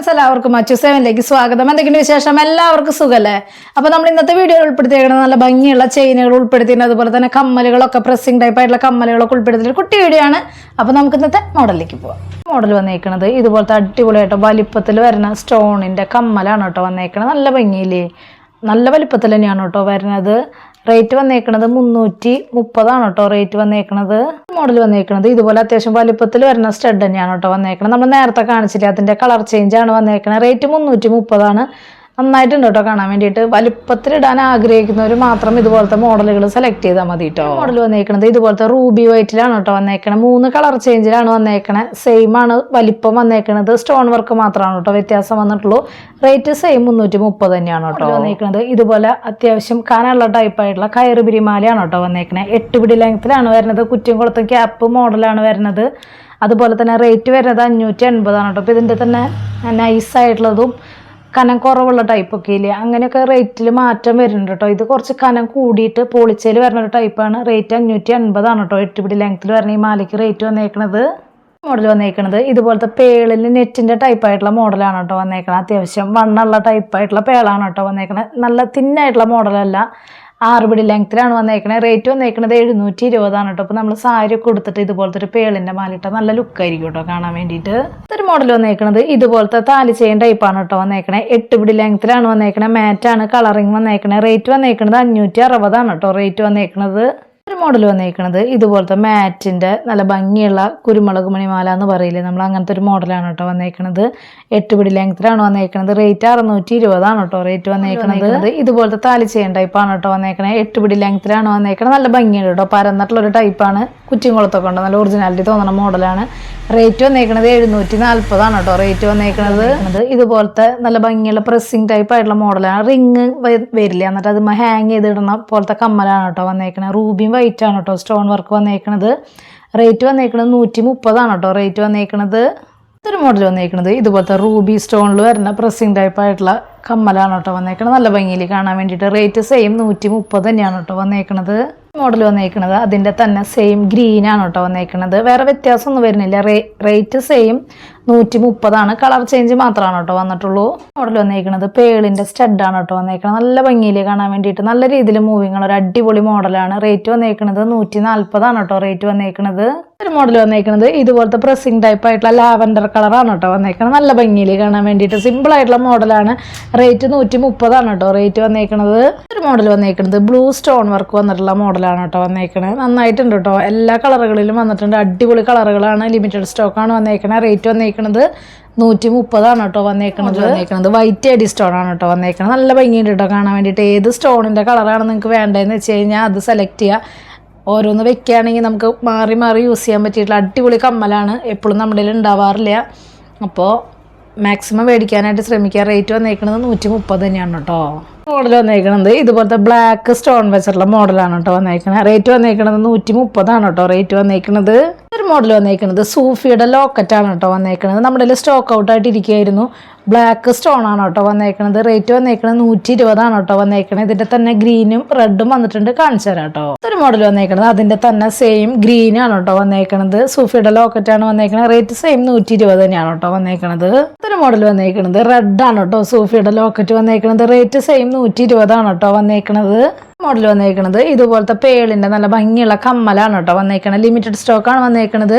എല്ലാവർക്കും മച്ചു സെവനിലേക്ക് സ്വാഗതം. എന്തെങ്കിലും വിശേഷം? എല്ലാവർക്കും സുഖല്ലേ? അപ്പോൾ നമ്മൾ ഇന്നത്തെ വീഡിയോയിൽ ഉൾപ്പെടുത്തിയേക്കുന്നത് നല്ല ഭംഗിയുള്ള ചെയിനുകൾ ഉൾപ്പെടുത്തിയിട്ടുണ്ട്. അതുപോലെ തന്നെ കമ്മലുകളൊക്കെ പ്രസ്സിംഗ് ടൈപ്പ് ആയിട്ടുള്ള കമ്മലുകളൊക്കെ ഉൾപ്പെടുത്തിയിട്ട് കുട്ടി വീഡിയോ ആണ്. അപ്പോൾ നമുക്ക് ഇന്നത്തെ മോഡലിലേക്ക് പോവാം. മോഡൽ വന്നേക്കുന്നത് ഇതുപോലത്തെ അടിപൊളിയായിട്ട് വലിപ്പത്തിൽ വരുന്ന സ്റ്റോണിന്റെ കമ്മലാണ് കേട്ടോ വന്നേക്കുന്നത് നല്ല ഭംഗിയില്ലേ? നല്ല വലിപ്പത്തിൽ തന്നെയാണ് കേട്ടോ വരുന്നത്. റേറ്റ് വന്നേക്കണത് മുന്നൂറ്റി മുപ്പതാണ് കേട്ടോ റേറ്റ് വന്നേക്കണത്. മോഡൽ വന്നേക്കണത് ഇതുപോലെ അത്യാവശ്യം വലിപ്പത്തിൽ വരുന്ന സ്റ്റഡ് തന്നെയാണ് കേട്ടോ വന്നേക്കണത്. നമ്മൾ നേരത്തെ കാണിച്ചില്ല അതിന്റെ കളർ ചേഞ്ച് ആണ് വന്നേക്കണത്. റേറ്റ് മുന്നൂറ്റി മുപ്പതാണ് നന്നായിട്ടുണ്ട് കേട്ടോ കാണാൻ വേണ്ടിയിട്ട്? വലിപ്പത്തിൽ ഇടാൻ ആഗ്രഹിക്കുന്നവർ മാത്രം ഇതുപോലത്തെ മോഡലുകൾ സെലക്ട് ചെയ്താൽ മതി കേട്ടോ മോഡൽ വന്നേക്കണത് ഇതുപോലത്തെ റൂബി വൈറ്റിലാണ് കേട്ടോ വന്നേക്കണത് മൂന്ന് കളർ ചേഞ്ചിലാണ് വന്നേക്കണത് സെയിം ആണ്. വലിപ്പം വന്നേക്കണത് സ്റ്റോൺ വർക്ക് മാത്രമാണ് കേട്ടോ വ്യത്യാസം വന്നിട്ടുള്ളൂ. റേറ്റ് സെയിം മുന്നൂറ്റി മുപ്പത് തന്നെയാണ് കേട്ടോ വന്നേക്കണത് ഇതുപോലെ അത്യാവശ്യം കാനുള്ള ടൈപ്പ് ആയിട്ടുള്ള കയറ് പിരിമാലയാണ് കേട്ടോ വന്നേക്കണത് എട്ട് പിടി ലെങ്ത്തിലാണ് വരുന്നത്. കുറ്റിയും കുളത്തും ക്യാപ്പ് മോഡലാണ് വരുന്നത്. അതുപോലെ തന്നെ റേറ്റ് വരുന്നത് അഞ്ഞൂറ്റി എൺപതാണ് കേട്ടോ അപ്പോൾ ഇതിന്റെ തന്നെ നൈസായിട്ടുള്ളതും കനം കുറവുള്ള ടൈപ്പ് ഒക്കെ ഇല്ലേ? അങ്ങനെയൊക്കെ റേറ്റിൽ മാറ്റം വരുന്നുണ്ട് കേട്ടോ ഇത് കുറച്ച് കനം കൂടിയിട്ട് പോളിച്ചയിൽ വരുന്ന ഒരു ടൈപ്പാണ് റേറ്റ് അഞ്ഞൂറ്റി അൻപതാണ് കേട്ടോ എട്ട് പിടി ലെങ്ത്തിൽ വരുന്ന ഈ മാലയ്ക്ക് റേറ്റ് വന്നേക്കണത്. മോഡൽ വന്നേക്കണത്. ഇതുപോലത്തെ പേളിൽ നെറ്റിന്റെ ടൈപ്പായിട്ടുള്ള മോഡലാണ് കേട്ടോ വന്നേക്കണത്. അത്യാവശ്യം വണ്ണുള്ള ടൈപ്പായിട്ടുള്ള പേളാണ് കേട്ടോ വന്നേക്കണത്. നല്ല തിന്നായിട്ടുള്ള മോഡലല്ല ആറ് പിടി ലെങ്ത്തിലാണ് വന്നേക്കണത് റേറ്റ് വന്നേക്കണത് എഴുന്നൂറ്റി ഇരുപതാണ് കേട്ടോ അപ്പോൾ നമ്മൾ സാരി കൊടുത്തിട്ട് ഇതുപോലത്തെ ഒരു പേളിന്റെ മാലിട്ട നല്ല ലുക്കായിരിക്കും കേട്ടോ കാണാൻ വേണ്ടിയിട്ട്. ഒരു മോഡൽ വന്നേക്കണത് ഇതുപോലത്തെ താലി ചെയിൻ ടൈപ്പാണ് കേട്ടോ വന്നേക്കണേ. എട്ട് പിടി ലെങ്ത്തിലാണ് വന്നേക്കണേ. മാറ്റാണ് കളറിങ് വന്നേക്കണേ. റേറ്റ് വന്നേക്കണത് അഞ്ഞൂറ്റി അറുപതാണ് കേട്ടോ റേറ്റ് വന്നേക്കണത് ഒരു മോഡൽ വന്നിരിക്കുന്നത് ഇതുപോലത്തെ മാറ്റിന്റെ നല്ല ഭംഗിയുള്ള കുരുമുളക് മണിമാല എന്ന് പറയില്ലേ? നമ്മൾ അങ്ങനത്തെ ഒരു മോഡലാണ് കേട്ടോ വന്നേക്കണത്. എട്ട് പിടി ലെങ്ത്തിലാണ് വന്നേക്കണത്. റേറ്റ് അറുന്നൂറ്റി ഇരുപതാണ് കേട്ടോ റേറ്റ് വന്നേക്കണത്. ഇതുപോലത്തെ താലി ചെയ്യുന്ന ടൈപ്പാണ് കേട്ടോ വന്നേക്കണത്. എട്ട് പിടി ലെങ്ത്തിലാണ് വന്നേക്കണത്. നല്ല ഭംഗിയുണ്ട് കേട്ടോ. പരന്നിട്ടുള്ള ഒരു ടൈപ്പാണ് കുറ്റിങ്കുളത്തൊക്കെ ഉണ്ട്. നല്ല ഒറിജിനാലിറ്റി തോന്നുന്ന മോഡലാണ് റേറ്റ് വന്നേക്കണത് എഴുന്നൂറ്റി നാൽപ്പതാണ് കേട്ടോ റേറ്റ് വന്നേക്കണത്. അത് ഇതുപോലത്തെ നല്ല ഭംഗിയുള്ള പ്രസ്സിങ് ടൈപ്പ് ആയിട്ടുള്ള മോഡലാണ് റിങ് വരില്ല? എന്നിട്ട് അത് ഹാങ് ചെയ്തിടുന്ന പോലത്തെ കമ്മലാണ് കേട്ടോ വന്നേക്കണത്. റൂബിയും വൈറ്റ് ആണ് കേട്ടോ സ്റ്റോൺ വർക്ക് വന്നേക്കണത്. റേറ്റ് വന്നേക്കണത് നൂറ്റി മുപ്പതാണ് കേട്ടോ റേറ്റ് വന്നേക്കണത് ഇതൊരു മോഡൽ വന്നേക്കണത്. ഇതുപോലത്തെ റൂബി സ്റ്റോണിൽ വരുന്ന പ്രസ്സിങ് ടൈപ്പ് ആയിട്ടുള്ള കമ്മലാണ് കേട്ടോ വന്നേക്കണത്. നല്ല ഭംഗിയിൽ കാണാൻ വേണ്ടിയിട്ട് റേറ്റ് സെയിം നൂറ്റി മുപ്പത് തന്നെയാണ് കേട്ടോ വന്നേക്കണത്. മോഡൽ വന്നേക്കണത് അതിന്റെ തന്നെ സെയിം ഗ്രീനാണ് കേട്ടോ വന്നേക്കണത്. വേറെ വ്യത്യാസമൊന്നും വരുന്നില്ല. റേറ്റ് സെയിം നൂറ്റി മുപ്പതാണ് കളർ ചേഞ്ച് മാത്രമാണ് കേട്ടോ വന്നിട്ടുള്ളൂ. മോഡൽ വന്നേക്കുന്നത് പേളിന്റെ സ്റ്റഡാണ് കേട്ടോ വന്നേക്കുന്നത് നല്ല ഭംഗിയിൽ കാണാൻ വേണ്ടിയിട്ട് നല്ല രീതിയിൽ മൂവിങ് ഒരു അടിപൊളി മോഡലാണ് റേറ്റ് വന്നേക്കുന്നത് നൂറ്റി നാൽപ്പതാണ് കേട്ടോ റേറ്റ് വന്നേക്കുന്നത് ഒരു മോഡൽ വന്നേക്കുന്നത് ഇതുപോലത്തെ പ്രസ്സിംഗ് ടൈപ്പ് ആയിട്ടുള്ള ലാവൻഡർ കളറാണ് കേട്ടോ വന്നേക്കുന്നത് നല്ല ഭംഗിയിൽ കാണാൻ വേണ്ടിയിട്ട് സിമ്പിൾ ആയിട്ടുള്ള മോഡലാണ് റേറ്റ് നൂറ്റി മുപ്പതാണ് കേട്ടോ റേറ്റ് വന്നേക്കുന്നത് ഒരു മോഡൽ വന്നേക്കുന്നത് ബ്ലൂ സ്റ്റോൺ വർക്ക് വന്നിട്ടുള്ള മോഡലാണ് കേട്ടോ വന്നേക്കുന്നത് നന്നായിട്ടുണ്ട് കേട്ടോ. എല്ലാ കളറുകളിലും വന്നിട്ടുണ്ട്. അടിപൊളി കളറുകളാണ് ലിമിറ്റഡ് സ്റ്റോക്കാണ് വന്നേക്കുന്നത് റേറ്റ് വന്നേക്കണത് നൂറ്റി മുപ്പതാണ് കേട്ടോ വന്നേക്കണത്. വന്നേക്കണത്. വൈറ്റ് അടി സ്റ്റോൺ ആണ് കേട്ടോ വന്നേക്കണത്. നല്ല ഭംഗിയുണ്ട് കേട്ടോ കാണാൻ വേണ്ടിയിട്ട്. ഏത് സ്റ്റോണിന്റെ കളറാണ് നിങ്ങൾക്ക് വേണ്ടതെന്ന് വെച്ച് കഴിഞ്ഞാൽ അത് സെലക്ട് ചെയ്യുക ഓരോന്ന് വെക്കുകയാണെങ്കിൽ നമുക്ക് മാറി മാറി യൂസ് ചെയ്യാൻ പറ്റിയിട്ടുള്ള അടിപൊളി കമ്മലാണ് എപ്പോഴും നമ്മുടെ ഉണ്ടാവാറില്ല. അപ്പോൾ മാക്സിമം മേടിക്കാനായിട്ട് ശ്രമിക്കുക. റേറ്റ് വന്നേക്കുന്നത് നൂറ്റി മുപ്പത് തന്നെയാണ് കേട്ടോ. മോഡൽ വന്നേക്കുന്നത് ഇതുപോലത്തെ ബ്ലാക്ക് സ്റ്റോൺ വെച്ചിട്ടുള്ള മോഡലാണ് കേട്ടോ വന്നേക്കുന്നത് റേറ്റ് വന്നേക്കുന്നത് നൂറ്റി മുപ്പതാണ് കേട്ടോ. റേറ്റ് വന്നേക്കുന്നത് ഒരു മോഡൽ വന്നേക്കുന്നത് സൂഫിയുടെ ലോക്കറ്റാണ് കേട്ടോ വന്നേക്കുന്നത് നമ്മുടെ സ്റ്റോക്ക് ഔട്ട് ആയിട്ട് ഇരിക്കുകയായിരുന്നു. ബ്ലാക്ക് സ്റ്റോൺ ആണ് കേട്ടോ വന്നേക്കുന്നത് റേറ്റ് വന്നേക്കുന്നത് നൂറ്റി ഇരുപതാണ് കേട്ടോ വന്നേക്കുന്നത് ഇതിന്റെ തന്നെ ഗ്രീനും റെഡും വന്നിട്ടുണ്ട്. കാണിച്ചു തരാം കേട്ടോ. ഒരു മോഡൽ വന്നേക്കുന്നത് അതിന്റെ തന്നെ സെയിം ഗ്രീൻ ആണ് കേട്ടോ വന്നേക്കുന്നത് സൂഫിയുടെ ലോക്കറ്റ് ആണ് വന്നേക്കുന്നത് റേറ്റ് സെയിം നൂറ്റി ഇരുപത് തന്നെയാണ് കേട്ടോ വന്നേക്കുന്നത് ഒരു മോഡൽ വന്നേക്കുന്നത് റെഡ് ആണ് കേട്ടോ സൂഫിയുടെ ലോക്കറ്റ് വന്നേക്കുന്നത് റേറ്റ് സെയിം നൂറ്റി ഇരുപതാണ് കേട്ടോ വന്നേക്കുന്നത് മോഡൽ വന്നേക്കുന്നത് ഇതുപോലത്തെ പേളിന്റെ നല്ല ഭംഗിയുള്ള കമ്മലാണ് കേട്ടോ വന്നേക്കണത്. ലിമിറ്റഡ് സ്റ്റോക്കാണ് വന്നേക്കണത്.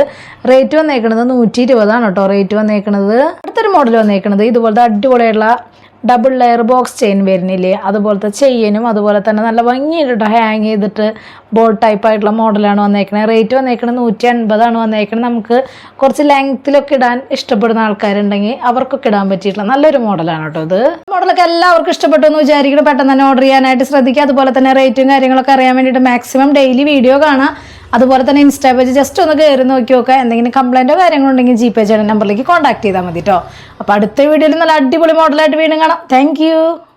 റേറ്റ് വന്നേക്കണത് നൂറ്റി ഇരുപതാണ് കേട്ടോ. റേറ്റ് വന്നേക്കണത്. അടുത്തൊരു മോഡൽ വന്നേക്കണത്. ഇതുപോലത്തെ അടിപൊളിയുള്ള ഡബിൾ ലെയർ ബോക്സ് ചെയിൻ വരുന്നില്ലേ? അതുപോലത്തെ ചെയിനും അതുപോലെ തന്നെ നല്ല ഭംഗിയായിട്ട് ഹാങ് ചെയ്തിട്ട് ബോൾ ടൈപ്പ് ആയിട്ടുള്ള മോഡലാണ് വന്നേക്കണത് റേറ്റ് വന്നേക്കണത് നൂറ്റി അൻപതാണ് വന്നേക്കണത് നമുക്ക് കുറച്ച് ലെങ്ത്തിലൊക്കെ ഇടാൻ ഇഷ്ടപ്പെടുന്ന ആൾക്കാരുണ്ടെങ്കിൽ അവർക്കൊക്കെ ഇടാൻ പറ്റിയിട്ടുള്ള നല്ലൊരു മോഡലാണ് കേട്ടോ ഇത്. മോഡലൊക്കെ എല്ലാവർക്കും ഇഷ്ടപ്പെട്ടു എന്ന് വിചാരിക്കണം പെട്ടെന്ന് തന്നെ ഓർഡർ ചെയ്യാനായിട്ട് ശ്രദ്ധിക്കുക. അതുപോലെ തന്നെ റേറ്റും കാര്യങ്ങളൊക്കെ അറിയാൻ വേണ്ടിയിട്ട് മാക്സിമം ഡെയിലി വീഡിയോ കാണാം. അതുപോലെ തന്നെ ഇൻസ്റ്റാ പേജ് ജസ്റ്റ് ഒന്ന് കയറി നോക്കി നോക്കുക. എന്തെങ്കിലും കംപ്ലൈന്റോ കാര്യങ്ങളുണ്ടെങ്കിൽ ജി പേ ചെയ്യുന്ന നമ്പറിലേക്ക് കോൺടാക്ട് ചെയ്താൽ മതി കേട്ടോ. അപ്പോൾ അടുത്ത വീഡിയോയിൽ നല്ല അടിപൊളി മോഡലായിട്ട് വീണ്ടും കാണാം. താങ്ക്